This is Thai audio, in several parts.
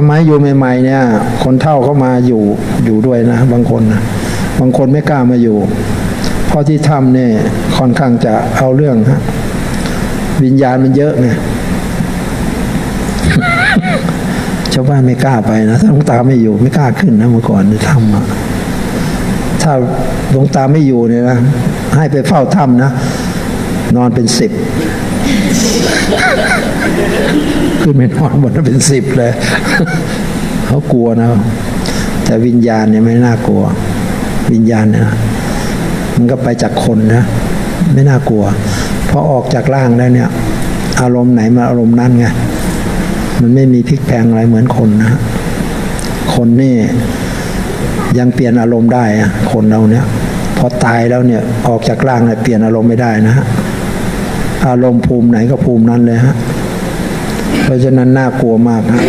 สมัยอยู่ใหม่ๆเนี่ย คนเฒ่าเขามาอยู่อยู่ด้วยนะ บางคนนะบางคนไม่กล้ามาอยู่ เพราะที่ทำเนี่ยค่อนข้างจะเอาเรื่องฮะวิญญาณมันเยอะไงชาวบ้านไม่กล้าไปนะถ้าหลวงตาไม่อยู่ไม่กล้าขึ้นนะเมื่อก่อนที่ทำอะถ้าหลวงตาไม่อยู่เนี่ยนะให้ไปเฝ้าถ้ำนะนอนเป็นสิบ ขึ้นไปนอนบนนั้นเป็นสิบเลย เขากลัวนะ แต่วิญญาณเนี่ยไม่น่ากลัว วิญญาณเนี่ยมันก็ไปจากคนนะ ไม่น่ากลัวพอออกจากร่างแล้วเนี่ย อารมณ์ไหนมาอารมณ์นั้นไงมันไม่มีพลิกแพลงอะไรเหมือนคนนะ คนนี่ยังเปลี่ยนอารมณ์ได้คนเราเนี่ยพอตายแล้วเนี่ยออกจากร่างเนี่ยเปลี่ยนอารมณ์ไม่ได้นะฮะอารมณ์ภูมิไหนก็ภูมินั้นเลยฮะ เพราะฉะนั้นน่ากลัวมากฮะ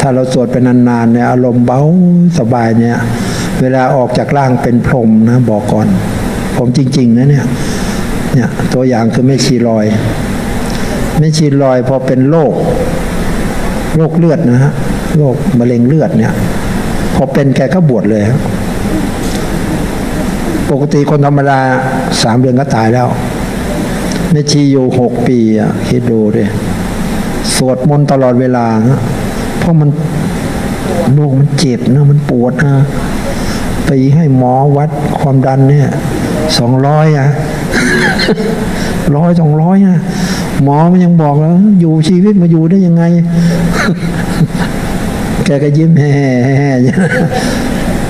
ถ้าเราสวดไปนานๆเนี่ยอารมณ์เบาสบายเนี่ย เวลาออกจากร่างเป็นพรมนะบอกก่อน ผมจริง ๆนะเนี่ยเนี่ยตัวอย่างคือไม่ชีลอย ไม่ชีลอยพอเป็นโรคโรคเลือดนะฮะโรคมะเร็งเลือดเนี่ย พอเป็นแกก็บวชเลยปกติคนธรรมดาสามเดือนก็ตายแล้วแม่ชีอยู่หกปีอะคิดดูดิ สวดมนต์ตลอดเวลา เพราะมันโรคมันเจ็บนะมันปวดนะไปให้หมอวัดความดันเนี่ยสองร้อยอะร้อยสองร้อยอะหมอมันยังบอกแล้ว อยู่ชีวิตมาอยู่ได้ยังไง แกก็ยิ้มแห่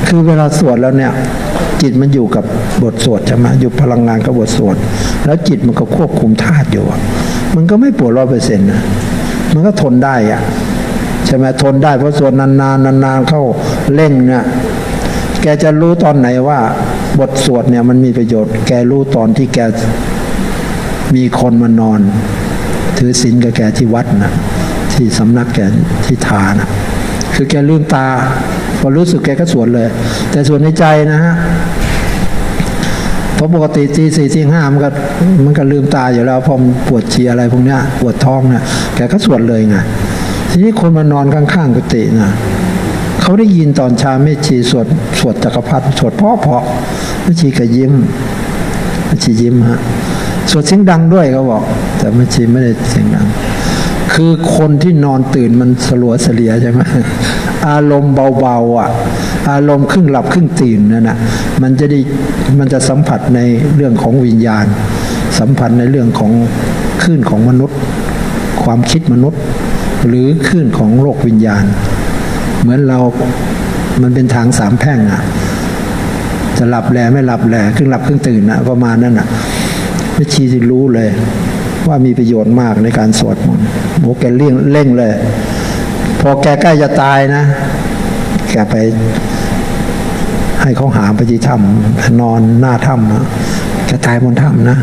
คือเวลาสวดแล้วเนี่ย จิตมันอยู่กับบทสวดใช่ไหมอยู่พลังงานกับบทสวด แล้วจิตมันก็ควบคุมธาตุอยู่ มันก็ไม่ปวดร้อยเปอร์เซ็นต์นะ มันก็ทนได้อะใช่ไหมทนได้เพราะส่วดนานๆนานๆเข้าเร่งเนี่ยแกจะรู้ตอนไหนว่าบทสวดเนี่ยมันมีประโยชน์ แกรู้ตอนที่แกมีคนมานอน ถือศีลกับแกที่วัดนะที่สำนักแกที่ทานะคือแกลืมตา พอรู้สึกแกก็สวดเลย แต่ส่วนในใจนะฮะ เพราะปกติตีสี่ตีห้ามันก็มันก็ลืมตาอยู่แล้วพอมปวดฉี่อะไรพวกเนี้ยปวดท้องเนี่ยแกก็สวดเลยไงทีนี้คนมานอนข้างๆกุฏินะเขาได้ยินตอนเชาแม่ชีสวดสวดจักรพรรดิสวดเพาะเพาะแม่ชีก็ยิ้มแม่ชียิ้มฮะสวดเสียงดังด้วยเขาบอก แต่แม่ชีไม่ได้เสียงดัง คือคนที่นอนตื่นมันสลัวเสลียใช่ไหมอารมณ์เบาๆอะ อารมณ์ครึ่งหลับครึ่งตื่นนั่นนะมันจะได้มันจะสัมผัสในเรื่องของวิญญาณ สัมผัสในเรื่องของคลื่นของมนุษย์ ความคิดมนุษย์ หรือคลื่นของโลกวิญญาณ เหมือนเรา มันเป็นทางสามแพ่งอะจะหลับแลไม่หลับแลครึ่งหลับครึ่งตื่นนะประมาณนั้นอะไม่ชีจะรู้เลยว่ามีประโยชน์มากในการสวดมนต์โอ้แกเร่งเร่งเลย พอแกใกล้จะตายนะ แกไป ให้เขาหามไปที่ถ้ำนอนหน้าถ้ำนะตายบนถ้ำนะ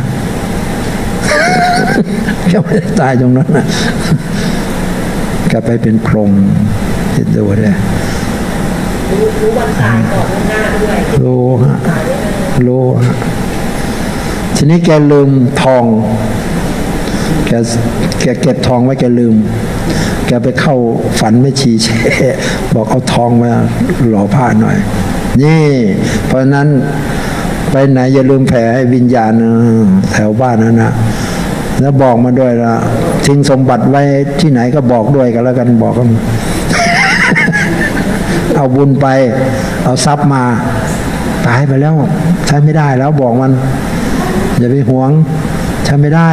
แกไม่ได้ตายตรงนั้นนะแกไปเป็นพรหมเห็นดูเลยรู้วันตายก่อนหน้าด้วยรู้ฮะรู้ฮะทีนี้แกลืมทอง แกแกเก็บทองไว้แกลืม แกไปเข้าฝันไม่ชีแช่บอกเอาทองมาหล่อผ้าหน่อย นี่ เพราะนั้นไปไหนอย่าลืมแผ่ให้วิญญาณแถวบ้านนั้นนะแล้วบอกมาด้วยนะทิ้งสมบัติไว้ที่ไหนก็บอกด้วยกันแล้วกันบอกกันเอาบุญไป เอาทรัพย์มา ตายไปแล้วใช้ไม่ได้แล้วบอกมัน อย่าไปหวงใช้ไม่ได้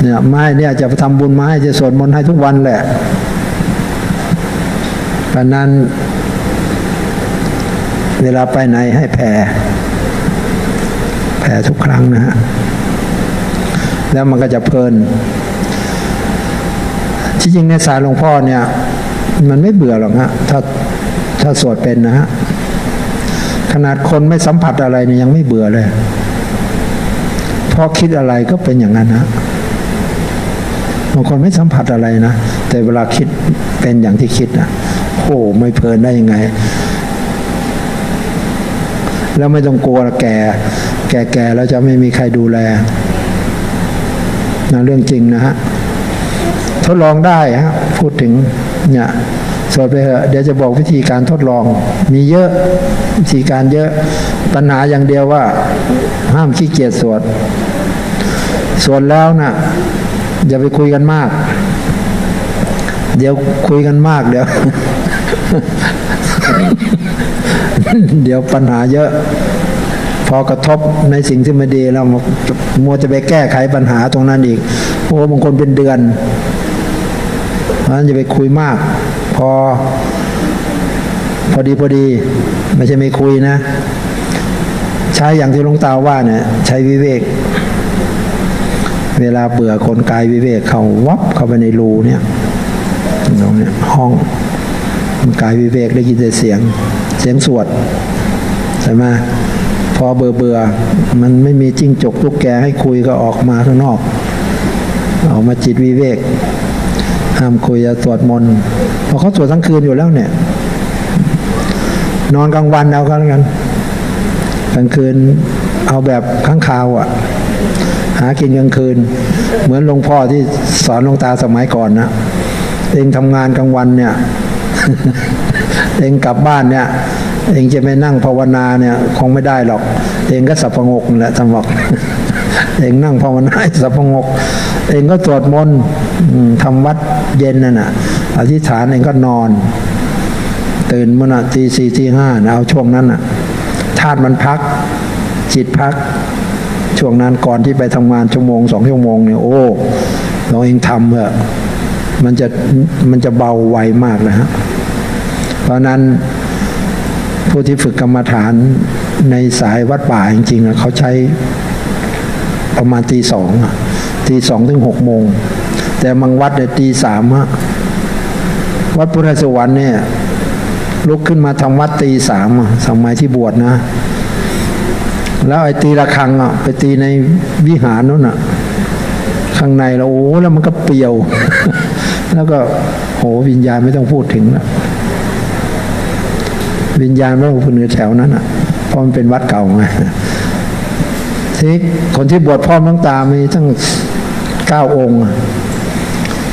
เนี่ยไม่เนี่ยจะทำบุญมาให้จะสวดมนต์ให้ทุกวันแหละเพราะนั้น เวลาไปไหนให้แผ่แผ่ทุกครั้งนะฮะแล้วมันก็จะเพลิน ที่จริงในสายหลวงพ่อเนี่ย มันไม่เบื่อหรอกฮะถ้าถ้าสวดเป็นนะฮะขนาดคนไม่สัมผัสอะไรเนี่ยยังไม่เบื่อเลยเพราะคิดอะไรก็เป็นอย่างนั้นนะบางคนไม่สัมผัสอะไรนะแต่เวลาคิดเป็นอย่างที่คิดนะโอ้ไม่เพลินได้ยังไง แล้วไม่ต้องกลัวแก่ แก่แก่แล้วจะไม่มีใครดูแลนะเรื่องจริงนะฮะทดลองได้ฮะพูดถึงเนี่ยสวดไปเถอะเดี๋ยวจะบอกวิธีการทดลอง มีเยอะวิธีการเยอะปัญหาอย่างเดียวว่า ห้ามขี้เกียจสวดสวดแล้วนะ่ะอย่าไปคุยกันมาก เดี๋ยวคุยกันมากเดี๋ยว เดี๋ยวปัญหาเยอะ พอกระทบในสิ่งที่ไม่ดีแล้วมัวจะไปแก้ไขปัญหาตรงนั้นอีกโอ้บางคนเป็นเดือนเพราะนั้นอย่าไปคุยมาก พอ พอดีพอดี ไม่ใช่ไม่คุยนะ ใช้อย่างที่ลวงตาว่าเนี่ยใช้วิเวก เวลาเบื่อคนกายวิเวกเขาวับเข้าไปในรูเนี่ยตรงเนี้ยห้องคนกายวิเวกได้ยินแต่เสียง เสียงสวดใช่ไหมพอเบื่อเบื่อมันไม่มีจิ้งจกตุ๊กแกให้คุยก็ออกมาข้างนอก ออกมาจิตวิเวก ห้ามคุยอย่าสวดมนต์พราะเขาสวดทั้งคืนอยู่แล้วเนี่ย นอนกลางวันเอาก็แล้วกันกลางคืนเอาแบบข้างคาวอะ่ะ หากินกลางคืน เหมือนหลวงพ่อที่สอนหลวงตาสมัยก่อนนะเองทำงานกลางวันเนี่ยเองกลับบ้านเนี่ย เองจะไปนั่งภาวนาเนี่ยคงไม่ได้หรอก เองก็สับประงกแหละท่านบอกเองนั่งภาวนาสับประงก เองก็สวดมนต์ทำวัดเย็นนั่นน่ะอธิษฐานเองก็นอน ตื่นมื่อน่ะตีสี่ตีห้านะเอาช่วงนั้นน่ะธาตุมันพัก จิตพัก ช่วงนั้นก่อนที่ไปทำงานชั่วโมงสองชั่วโมงเนี่ยโอ้เราเองทำเถอะมันจะมันจะเบาไวมากนะฮะเพราะนั้น ผู้ที่ฝึกกรรมฐานในสายวัดป่าจริงๆนะเขาใช้ประมาณตีสองตีสองถึงหกโมง แต่บางวัดเนี่ยตีสามวัดพุทธสวรรค์เนี่ยลุกขึ้นมาทำวัดตีสามสมัยที่บวชนะ แล้วไอ้ตีระฆังอะไปตีในวิหารนู้นอะ ข้างในแล้วโอ้แล้วมันก็เปรียว แล้วก็โหวิญญาณไม่ต้องพูดถึงแล้ว วิญญาณไม่ต้องพูดถึงแถวนั้นอะเพราะมันเป็นวัดเก่าไงที่คนที่บวชพ่อหลวงตามีทั้งเก้าองค์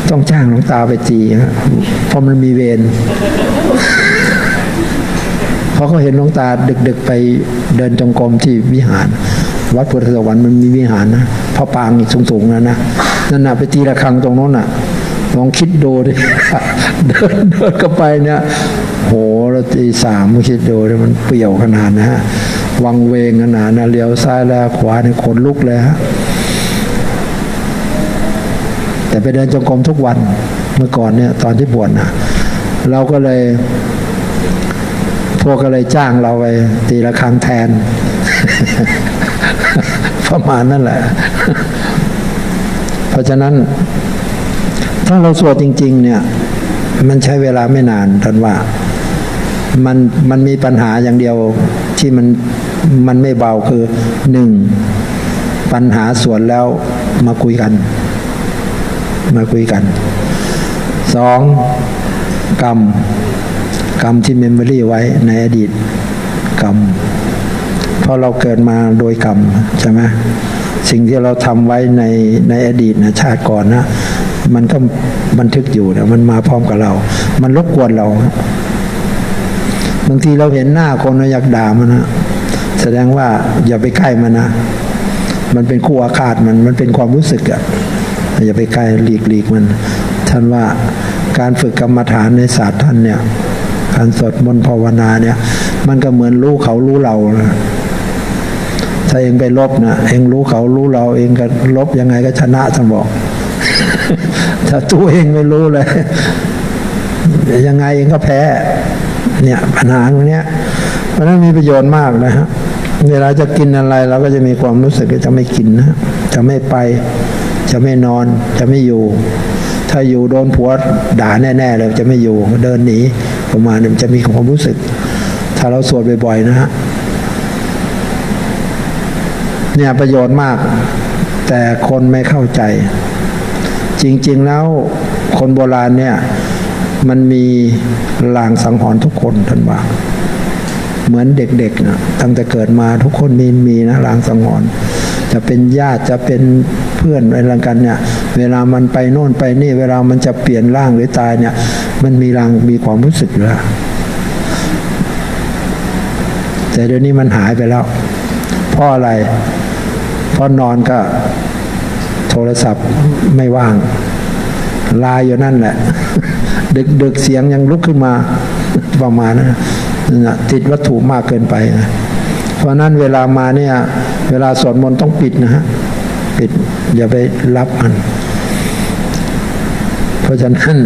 ต้องจ้างหลวงตาไปตีเพราะมันมีเวรเพราะเขาเห็นหลวงตาดึก ๆ ไปเดินจงกรมที่วิหาร วัดพุทธสวรรค์มันมีวิหารนะพระปางสูงๆนะนะนั่นน่ะไปตีระฆังตรงโน้นน่ะลองคิดดูดิเดินเดินเข้าไปเนี่ย ตีสามคิดดูมันเปรี่ยวขนาดนะฮะวังเวงขนาดนะเลี้ยวซ้ายแล้วขวาเนี่ยขนลุกเลยฮะแต่ไปเดินจงกรมทุกวันเมื่อก่อนเนี่ยตอนที่บวชนะเราก็เลย พวกก็เลยจ้างเราไปตีละครังแทน ประมาณนั่นแหละ เพราะฉะนั้น ถ้าเราสวดจริง ๆ เนี่ย มันใช้เวลาไม่นานท่านว่า มันมันมีปัญหาอย่างเดียวที่มันมันไม่เบาคือหนึ่งปัญหาส่วดแล้วมาคุยกัน มาคุยกันสองกรรม กรรมที่เมมโมรี่ไว้ในอดีตกรรมเพราะเราเกิดมาโดยกรรมใช่ไหมสิ่งที่เราทำไว้ในในอดีตนะชาติก่อนนะมันก็บันทึกอยู่นะมันมาพร้อมกับเรา มันรบกวนเรา บางทีเราเห็นหน้าคนเราอยากด่ามันนะแสดงว่าอย่าไปใกล้มันนะ มันเป็นคู่อาฆาตมันมันเป็นความรู้สึกอะอย่าไปใกล้หลีกหลีกมัน ท่านว่าการฝึกกรรมฐานในศาสตร์ท่านเนี่ยการสวดมนต์ภาวนาเนี่ย มันก็เหมือนรู้เขารู้เรานะถ้าเองไปลบนะเองรู้เขารู้เราเองก็ลบยังไงก็ชนะท่านบอกถ้าตัวเองไม่รู้เลยยังไงเองก็แพ้ เนี่ยปัญหาตรงเนี้ยเพราะนั้นมีประโยชน์มากนะฮะเวลาจะกินอะไรเราก็จะมีความรู้สึกจะไม่กินนะจะไม่ไป จะไม่นอน จะไม่อยู่ ถ้าอยู่โดนผัวด่าแน่ๆเลยจะไม่อยู่เดินหนีประมาณนี้จะมีความรู้สึก ถ้าเราสวดบ่อยๆนะฮะเนี่ยประโยชน์มาก แต่คนไม่เข้าใจ จริง ๆแล้วคนโบราณเนี่ย มันมีลางสังหรณ์ทุกคนท่านว่า เหมือนเด็กๆนะตั้งแต่เกิดมาทุกคนมีมีนะลางสังหรณ์จะเป็นญาติจะเป็นเพื่อนอะไรกันเนี่ย เวลามันไปโน่นไปนี่ เวลามันจะเปลี่ยนร่างหรือตายเนี่ย มันมีรางมีความรู้สึกอยู่แล้วแต่เดี๋ยวนี้มันหายไปแล้วเพราะอะไรเพราะนอนก็โทรศัพท์ไม่ว่าง ลายอยู่นั่นแหละ ดึกดึกเสียงยังลุกขึ้นมาประมาณนั้นนะนะติดวัตถุมากเกินไปนะเพราะนั้นเวลามาเนี่ย เวลาสวดมนต์ต้องปิดนะฮะปิดอย่าไปรับมัน เพราะฉะนั้น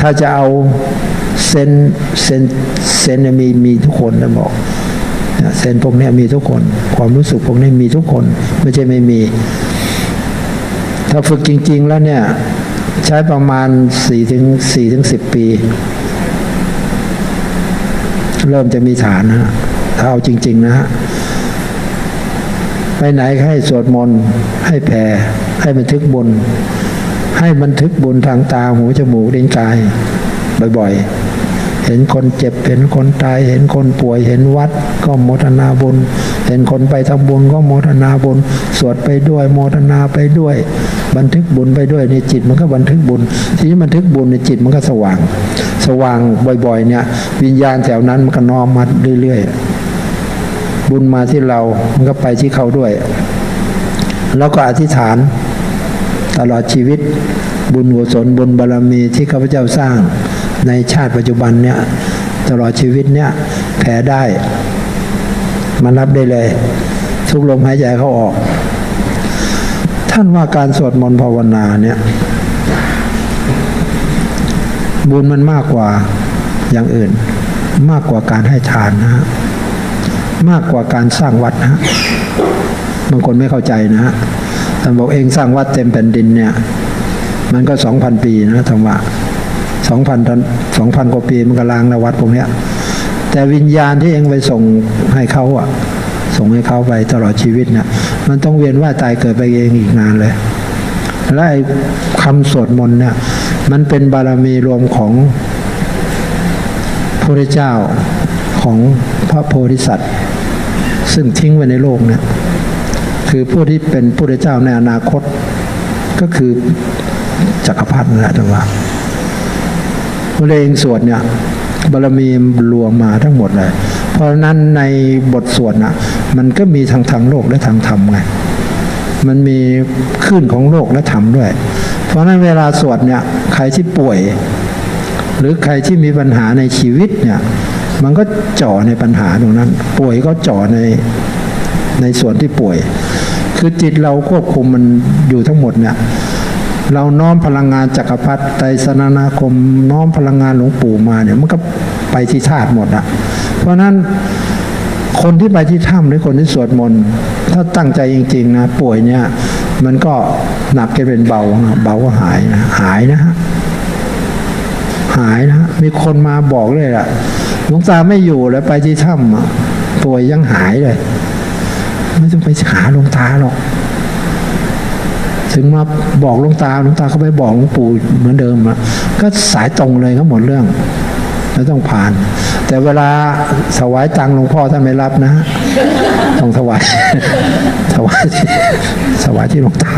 ถ้าจะเอาเซนเซนเซนมีมีทุกคนนะบอกเซนพวกเนี้ยมีทุกคน ความรู้สึกพวกนี้มีทุกคน ไม่ใช่ไม่มี ถ้าฝึกจริง ๆ แล้วเนี่ย ใช้ประมาณสี่ถึงสี่ถึงสิบปี เริ่มจะมีฐานนะถ้าเอาจริง ๆ นะฮะไปไหนให้สวดมนต์ให้แผ่ให้บันทึกบุญ ให้บันทึกบุญทางตาหูจมูกลิ้นกาย บ่อยๆ เห็นคนเจ็บเห็นคนตาย เห็นคนป่วยเห็นวัด ก็โมทนาบุญ เห็นคนไปทำบุญก็โมทนาบุญ สวดไปด้วยโมทนาไปด้วย บันทึกบุญไปด้วยในจิตมันก็บันทึกบุญทีนี้บันทึกบุญในจิตมันก็สว่าง สว่างบ่อยๆ เนี่ย วิญญาณแถวนั้นมันก็น้อมมาเรื่อยๆ บุญมาที่เรา มันก็ไปที่เขาด้วย แล้วก็อธิษฐาน ตลอดชีวิต บุญกุศลบุญบารรมีที่ข้าพเจ้าสร้างในชาติปัจจุบันเนี่ยตลอดชีวิตเนี่ยแผ่ได้ มันรับได้เลย ทุกลมหายใจเขาออก ท่านว่าการสวดมนต์ภาวนาเนี่ย บุญมันมากกว่าอย่างอื่น มากกว่าการให้ทานนะฮะมากกว่าการสร้างวัดนะฮะบางคนไม่เข้าใจนะฮะท่านบอกเองสร้างวัดเต็มแผ่นดินเนี่ย มันก็สองพันปีนะธรรมะสองพันสองพันกว่าปีมันก็ล้างแล้ววัดพวกเนี้ย แต่วิญญาณที่เองไปส่งให้เขาอะส่งให้เขาไปตลอดชีวิตเนี่ย มันต้องเวียนว่าตายเกิดไปเองอีกนานเลย และไอ้คำสวดมนต์เนี่ย มันเป็นบารมีรวมของพระเจ้าของพระโพธิสัตว์ ซึ่งทิ้งไว้ในโลกเนี่ยคือผู้ที่เป็นพระเจ้าในอนาคต ก็คือจักรพรรดินะจังหวะพระเองสวดเนี่ยบารมีรวมมาทั้งหมดเลย เพราะฉะนั้นในบทสวดนะ มันก็มีทางทางโลกและทางธรรมไงมันมีคลื่นของโลกและธรรมด้วย เพราะนั้นเวลาสวดเนี่ยใครที่ป่วย หรือใครที่มีปัญหาในชีวิตเนี่ยมันก็จ่อในปัญหาตรงนั้น ป่วยก็จ่อในในส่วนที่ป่วย คือจิตเราควบคุมมันอยู่ทั้งหมดเนี่ยเราน้อมพลังงานจักรพรรดิไตรสนานาคม น้อมพลังงานหลวงปู่มาเนี่ยมันก็ไปที่ธาตุหมดอะเพราะนั้น คนที่ไปที่ถ้ำหรือคนที่สวดมนต์ถ้าตั้งใจจริง ๆ นะ ป่วยเนี่ย มันก็หนักจะเป็นเบาเบาก็หายนะหายนะฮะหายนะมีคนมาบอกเลยล่ะหลวงตาไม่อยู่แล้วไปที่ถ้ำป่วยยังหายเลย ไม่ต้องไปหาหลวงตาหรอกถึงมาบอกหลวงตาหลวงตาก็ไปบอกหลวงปู่เหมือนเดิมอะก็สายตรงเลยก็หมดเรื่อง ไม่ต้องผ่าน แต่เวลาถวายตังหลวงพ่อท่านไม่รับนะฮะต้องถวายถวายที่ถวายที่หลวงตา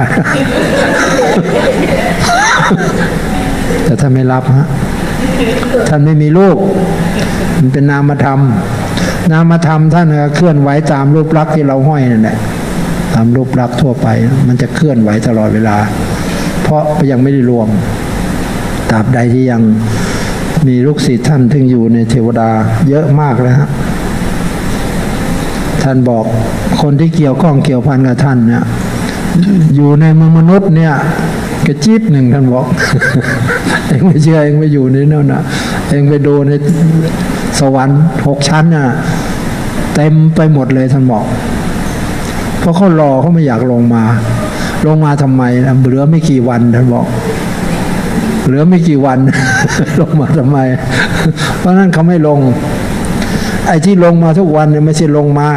แต่ท่านไม่รับฮะท่านไม่มีรูปมันเป็นนามธรรม นามธรรมท่านเคลื่อนไหวตามรูปลักษณ์ที่เราห้อยนั่นแหละตามรูปลักษณ์ทั่วไป มันจะเคลื่อนไหวตลอดเวลา เพราะยังไม่ได้รวมตราบใดที่ยัง มีลูกศิษย์ท่านที่อยู่ในเทวดาเยอะมากแล้วฮะท่านบอกคนที่เกี่ยวข้องเกี่ยวพันกับท่านเนี่ยอยู่ในมือมนุษย์เนี่ยกระจิบหนึ่งท่านบอก เองไม่เชื่อเองไปอยู่ในนั่นนะเองไปดูในสวรรค์หกชั้นน่ะเต็มไปหมดเลยท่านบอก เพราะเขารอเขาไม่อยากลงมา ลงมาทำไมนะเหลือไม่กี่วันท่านบอก เหลือไม่กี่วัน ลงมาทำไม เพราะนั้นเขาไม่ลง ไอ้ที่ลงมาทุกวันเนี่ยไม่ใช่ลงมา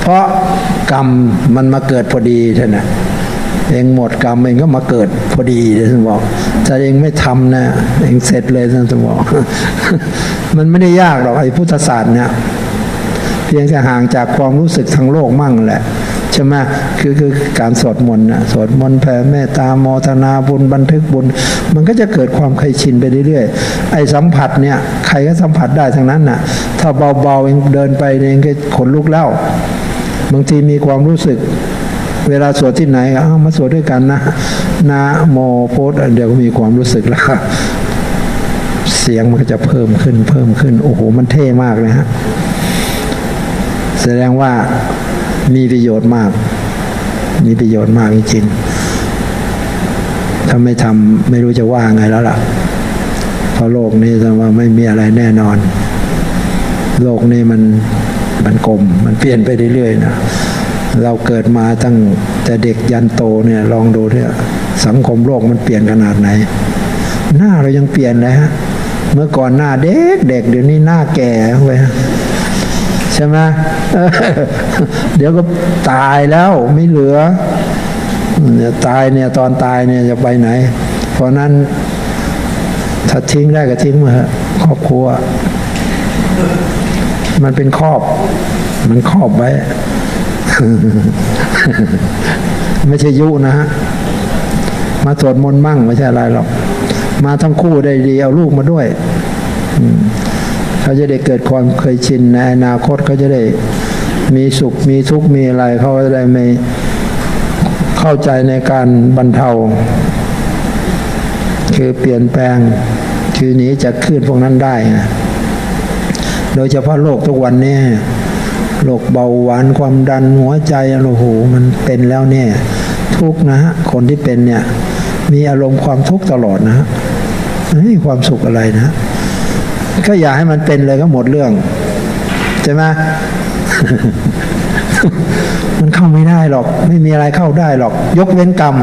เพราะกรรมมันมาเกิดพอดีท่านนะเองหมดกรรมเองก็มาเกิดพอดีท่านบอกถ้าเองไม่ทำนะ เองเสร็จเลยท่านบอก มันไม่ได้ยากหรอกไอ้พุทธศาสตร์เนี่ยเพียงแต่ห่างจากความรู้สึกทางโลกมั่งแหละ ใช่ไหมคือคือการสวดมนต์นะสวดมนต์แผ่เมตตาโมทนาบุญบันทึกบุญ มันก็จะเกิดความเคยชินไปเรื่อยๆไอ้สัมผัสเนี่ยใครก็สัมผัสได้ทั้งนั้นน่ะ ถ้าเบาๆเองเดินไปเองก็ขนลุกแล้วบางทีมีความรู้สึกเวลาสวดที่ไหนก็เอามาสวดด้วยกันนะนะโมโพธเดี๋ยวก็มีความรู้สึกแล้วเสียงมันก็จะเพิ่มขึ้นเพิ่มขึ้น โอ้โห มันเท่มากเลยฮะ แสดงว่า มีประโยชน์มาก มีประโยชน์มากจริงถ้าไม่ทำไม่รู้จะว่าไงแล้วล่ะ เพราะโลกนี้จะว่าไม่มีอะไรแน่นอน โลกนี้มันมันกลมมันเปลี่ยนไปเรื่อยๆนะเราเกิดมาตั้งแต่เด็กยันโตเนี่ยลองดูเนี่ยสังคมโลกมันเปลี่ยนขนาดไหน หน้าเรายังเปลี่ยนเลยฮะ เมื่อก่อนหน้าเด็กเด็กเดี๋ยวนี้หน้าแก่ไปฮะใช่ไหม เดี๋ยวก็ตายแล้วไม่เหลือตายเนี่ยตอนตายเนี่ยจะไปไหน เพราะนั้นถ้าทิ้งได้ก็ทิ้งมาเถอะครอบครัว มันเป็นครอบ มันครอบไว้ ไม่ใช่ยุนะฮะ มาสวดมนต์มั่งไม่ใช่อะไรหรอก มาทั้งคู่ได้ดีเอาลูกมาด้วยเขาจะได้เกิดความเคยชินในอนาคตเขาจะได้ มีสุขมีทุกข์มีอะไรเขาจะได้ไม่เข้าใจในการบรรเทา คือเปลี่ยนแปลงคือหนีจากคลื่นพวกนั้นได้ โดยเฉพาะโรคทุกวันนี้โรคเบาหวานความดันหัวใจโอ้โหมันเป็นแล้วเนี่ย ทุกนะฮะคนที่เป็นเนี่ย มีอารมณ์ความทุกข์ตลอดนะฮะไม่มีความสุขอะไรนะ ก็อย่าให้มันเป็นเลยก็หมดเรื่องใช่ไหม มันเข้าไม่ได้หรอก ไม่มีอะไรเข้าได้หรอก ยกเว้นกรรม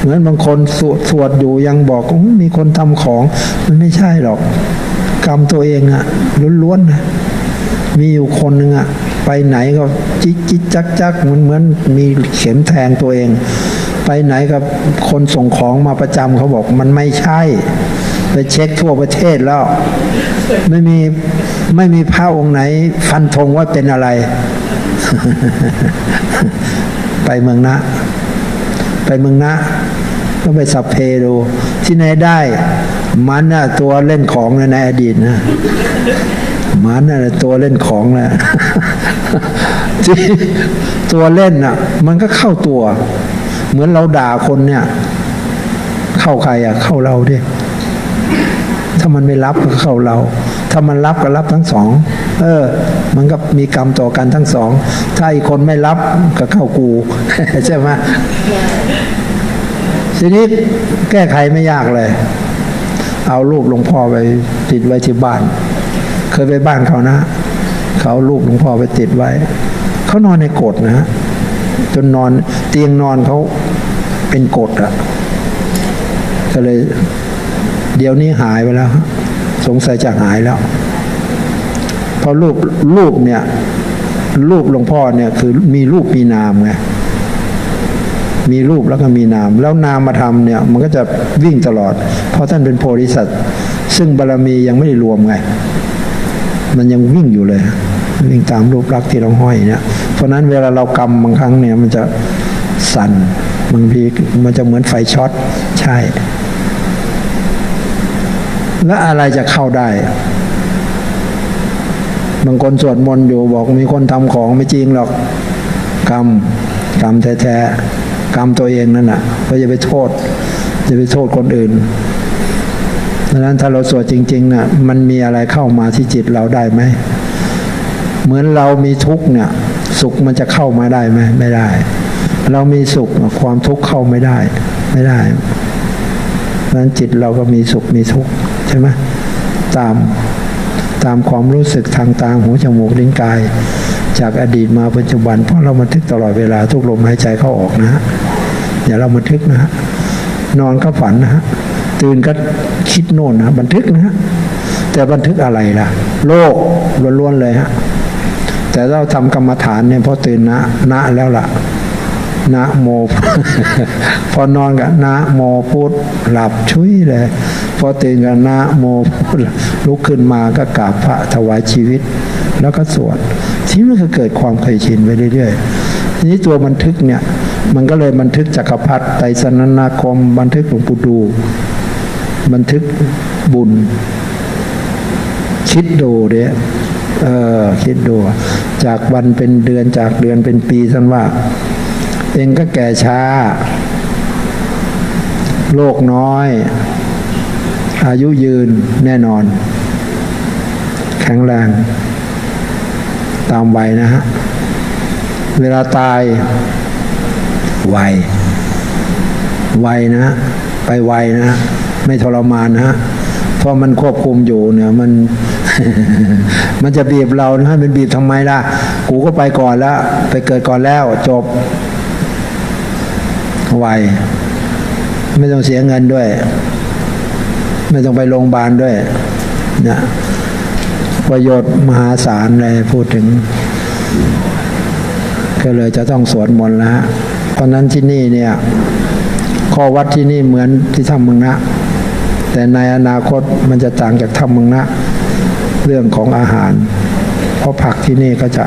เหมือนบางคนสวดสวดอยู่ยังบอกว่ามีคนทำของ มันไม่ใช่หรอก กรรมตัวเองอะล้วนๆนะมีอยู่คนหนึ่งอะไปไหนก็จิกจิกจักจักเหมือนเหมือนมีเข็มแทงตัวเอง ไปไหนกับคนส่งของมาประจำเขาบอกมันไม่ใช่ ไปเช็คทั่วประเทศแล้ว ไม่มี ไม่มีพระองค์ไหน ฟันธงว่าเป็นอะไร ไปเมืองนะ ไปเมืองนะ ก็ไปสับเพดู ที่ไหนได้ มันน่ะตัวเล่นของในอดีตนะ มันน่ะตัวเล่นของแหละที่ตัวเล่นน่ะ มันก็เข้าตัว เหมือนเราด่าคนเนี่ย เข้าใครอะ เข้าเราดิถ้ามันไม่รับก็เข้าเรา ถ้ามันรับก็รับทั้งสอง เออ มันก็มีกรรมต่อกันทั้งสอง ถ้าอีกคนไม่รับก็เข้ากูใช่ไหมทีนี้แก้ไขไม่ยากเลย เอารูปหลวงพ่อไปติดไว้ที่บ้าน เคยไปบ้านเขานะ เขารูปหลวงพ่อไปติดไว้ เขานอนในกฎนะจนนอนเตียงนอนเขาเป็นกฎอะก็เลย เดี๋ยวนี้หายไปแล้ว สงสัยจะหายแล้วเพราะรูปรูปเนี่ยรูปหลวงพ่อเนี่ยคือมีรูปมีนามไงมีรูปแล้วก็มีนาม แล้วนามธรรมเนี่ยมันก็จะวิ่งตลอด เพราะท่านเป็นโพธิสัตว์ซึ่งบารรมียังไม่ได้รวมไง มันยังวิ่งอยู่เลย วิ่งตามรูปลักษณ์ที่เราห้อยเนี่ย เพราะฉะนั้นเวลาเรากำบางครั้งเนี่ยมันจะสั่นบางทีมันจะเหมือนไฟช็อตใช่ แล้วอะไรจะเข้าได้บางคนสวดมนต์อยู่บอกมีคนทำของไม่จริงหรอก กรรมกรรมแท้ๆกรรมตัวเองนั่นน่ะก็อย่าไปโทษอย่าไปโทษคนอื่นดังนั้นถ้าเราสวดจริงๆน่ะมันมีอะไรเข้ามาที่จิตเราได้ไหมเหมือนเรามีทุกข์เนี่ย สุขมันจะเข้ามาได้ไหมไม่ได้ เรามีสุขความทุกข์เข้าไม่ได้ ไม่ได้เพราะฉะนั้นจิตเราก็มีสุขมีทุกข์ ใช่ไหมตามตามความรู้สึกทางตาหูจมูกลิ้นกาย จากอดีตมาปัจจุบัน เพราะเราบันทึกตลอดเวลาทุกลมหายใจเข้าออกนะฮะอย่าเราบันทึกนะฮะนอนก็ฝันนะฮะตื่นก็คิดโน่นนะบันทึกนะฮะแต่บันทึกอะไรล่ะ โลกล้วนๆเลยฮะแต่เราทำกรรมฐานเนี่ยพอตื่นนะนะแล้วล่ะนะโม พอนอนกับนะโมพุทธหลับชุยเลย พอตื่นกับนะโมลุกขึ้นมาก็กราบพระถวายชีวิต แล้วก็สวดที่มันก็เกิดความเคยชินไปเรื่อยๆทีนี้ตัวบันทึกเนี่ย มันก็เลยบันทึกจักรพรรดิไตรสนนาคม บันทึกหลวงปู่ดู บันทึกบุญ คิดดูเด้เออคิดดู จากวันเป็นเดือนจากเดือนเป็นปีท่านว่า เองก็แก่ช้า โลกน้อย อายุยืนแน่นอน แข็งแรง ตามวัยนะฮะ เวลาตายไวไวนะไปไวนะไม่ทรมานนะเพราะมันควบคุมอยู่เนี่ยมัน มันจะบีบเรานะให้มันบีบทำไมล่ะ กูก็ไปก่อนแล้ว ไปเกิดก่อนแล้วจบไวไม่ต้องเสียเงินด้วย ไม่ต้องไปโรงพยาบาลด้วยนะประโยชน์มหาศาลเลยพูดถึง ก็เลยจะต้องสวดมนต์แล้วฮะเพราะนั้นที่นี่เนี่ยข้อวัดที่นี่เหมือนที่ถ้ำเมึงนะแต่ในอนาคตมันจะต่างจากถ้ำเมึงนะเรื่องของอาหาร เพราะผักที่นี่ก็จะ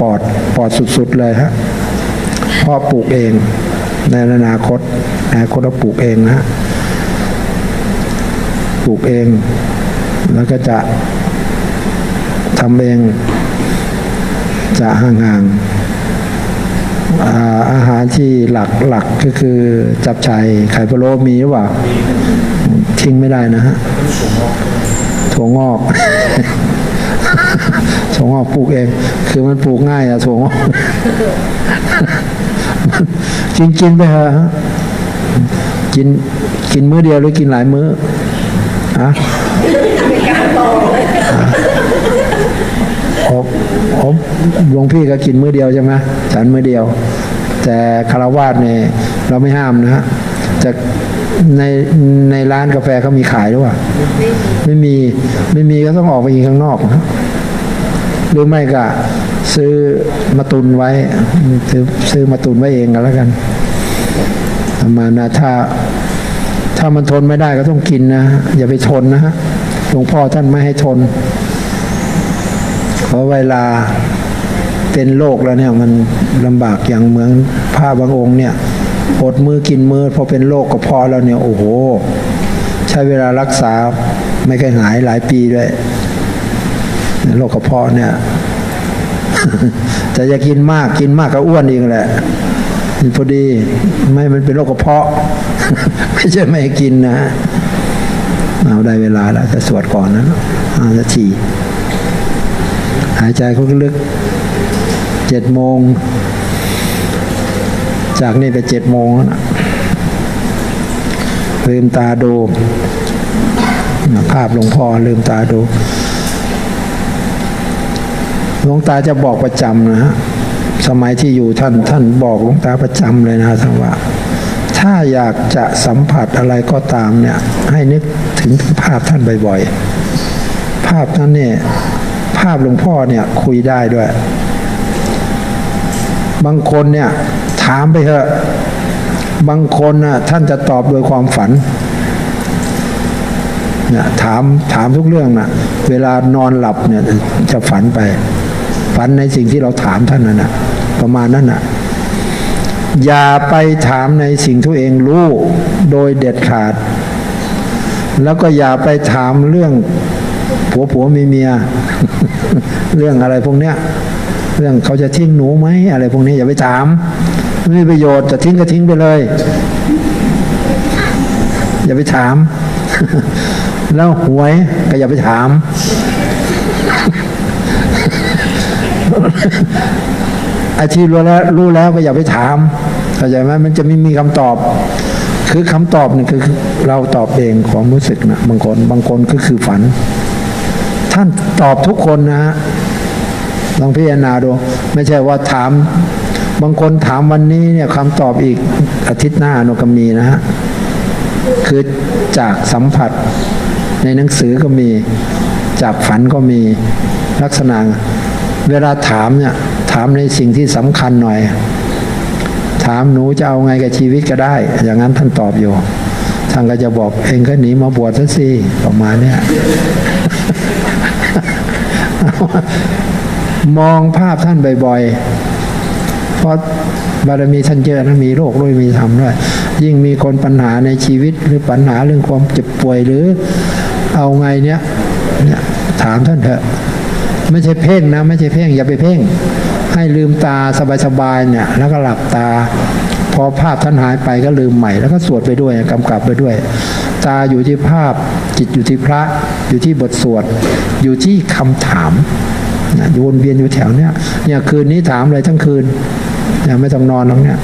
ปลอดปลอดสุดๆเลยฮะพราะปลูกเองในอนาคตอนาคตเราปลูกเองนะฮะ ปลูกเอง แล้วก็จะทำเอง จะห่างๆอ่าอาหารที่หลักหลักก็คือจับชายไข่พะโล้มีหรือเปล่าทิ้งไม่ได้นะฮะถั่วงอกถั่วงอกปลูกเอง คือมันปลูกง่ายอะถั่วงอกกินกินไปเถอะฮะกินกินมื้อเดียวหรือกินหลายมื้อ อะผมผมหลวงพี่ก็กินมื้อเดียวใช่ไหมฉันมื้อเดียว แต่คารวาสเนี่ยเราไม่ห้ามนะฮะจะในในร้านกาแฟเขามีขายหรือเปล่าไม่มีไม่มีก็ต้องออกไปกินข้างนอกนะหรือไม่ก็ซื้อมาตุนไว้ซื้อซื้อมาตุนไว้เองก็แล้วกันประมาณนะถ้า ถ้ามันทนไม่ได้ก็ต้องกินนะ อย่าไปทนนะฮะหลวงพ่อท่านไม่ให้ทน เพราะเวลาเป็นโรคแล้วเนี่ยมันลำบากอย่างเมืองผ้าบางองค์เนี่ยอดมือกินมือพอเป็นโรคกระเพาะแล้วเนี่ยโอ้โห ใช้เวลารักษาไม่เคยหายหลายปีด้วยโรคกระเพาะเนี่ยแต่อย่ากินมากกินมากก็อ้วนเองแหละพอดีไม่มันเป็นโรคกระเพาะ ไม่ใช่ไม่กินนะเอาได้เวลาแล้วจะสวดก่อนนะอาจะฉี่หายใจเขาลึกเจ็ดโมง จากนี่ไปเจ็ดโมงนะลืมตาดู ภาพหลวงพ่อลืมตาดูหลวงตาจะบอกประจำนะฮะ สมัยที่อยู่ท่านท่านบอกหลวงตาประจำเลยนะท่านว่า ถ้าอยากจะสัมผัสอะไรก็ตามเนี่ย ให้นึกถึงภาพท่านบ่อยๆ ภาพนั้นเนี่ยภาพหลวงพ่อเนี่ยคุยได้ด้วย บางคนเนี่ยถามไปเถอะ บางคนน่ะท่านจะตอบโดยความฝันเนี่ยถามถามทุกเรื่องนะเวลานอนหลับเนี่ยจะฝันไป ฝันในสิ่งที่เราถามท่านนั่นนะประมาณนั้นนะ อย่าไปถามในสิ่งที่เองรู้โดยเด็ดขาด แล้วก็อย่าไปถามเรื่องผัวผัวมีเมีย เรื่องอะไรพวกเนี้ย เรื่องเขาจะทิ้งหนูไหมอะไรพวกนี้อย่าไปถาม ไม่มีประโยชน์จะทิ้งก็ทิ้งไปเลย อย่าไปถาม แล้วหวยก็อย่าไปถาม อ้ที่รู้แล้วรู้แล้วก็อย่าไปถามเข้าใจไหมมันจะไม่มีคำตอบ คือคำตอบนี่คือเราตอบเองความรู้สึกนะบางคนบางคนก็คือฝัน ท่านตอบทุกคนนะฮะลองพิจารณาดู ไม่ใช่ว่าถาม บางคนถามวันนี้เนี่ยคำตอบอีกอาทิตย์หน้าโนก็มีนะฮะคือจากสัมผัสในหนังสือก็มีจากฝันก็มีลักษณะ เวลาถามเนี่ย ถามในสิ่งที่สำคัญหน่อย ถามหนูจะเอาไงกับชีวิตก็ได้ อย่างนั้นท่านตอบอยู่ท่านก็จะบอกเองก็หนีมาบวชซะสิประมาณเนี้ยมองภาพท่านบ่อยๆ เพราะบารมีท่านเยอะนะมีโรคด้วยมีธรรมด้วยยิ่งมีคนปัญหาในชีวิตหรือปัญหาเรื่องความเจ็บป่วยหรือเอาไงเนี่ยเนี่ยถามท่านเถอะ ไม่ใช่เพ่งนะ ไม่ใช่เพ่งอย่าไปเพ่ง ให้ลืมตาสบายๆเนี่ย แล้วก็หลับตา พอภาพท่านหายไปก็ลืมใหม่ แล้วก็สวดไปด้วยกำกับไปด้วย ตาอยู่ที่ภาพ จิตอยู่ที่พระ อยู่ที่บทสวด อยู่ที่คำถามนะวนเวียนอยู่แถวเนี้ยเนี่ยคืนนี้ถามเลยทั้งคืนเนี่ยไม่ต้องนอนหรอกเนี่ย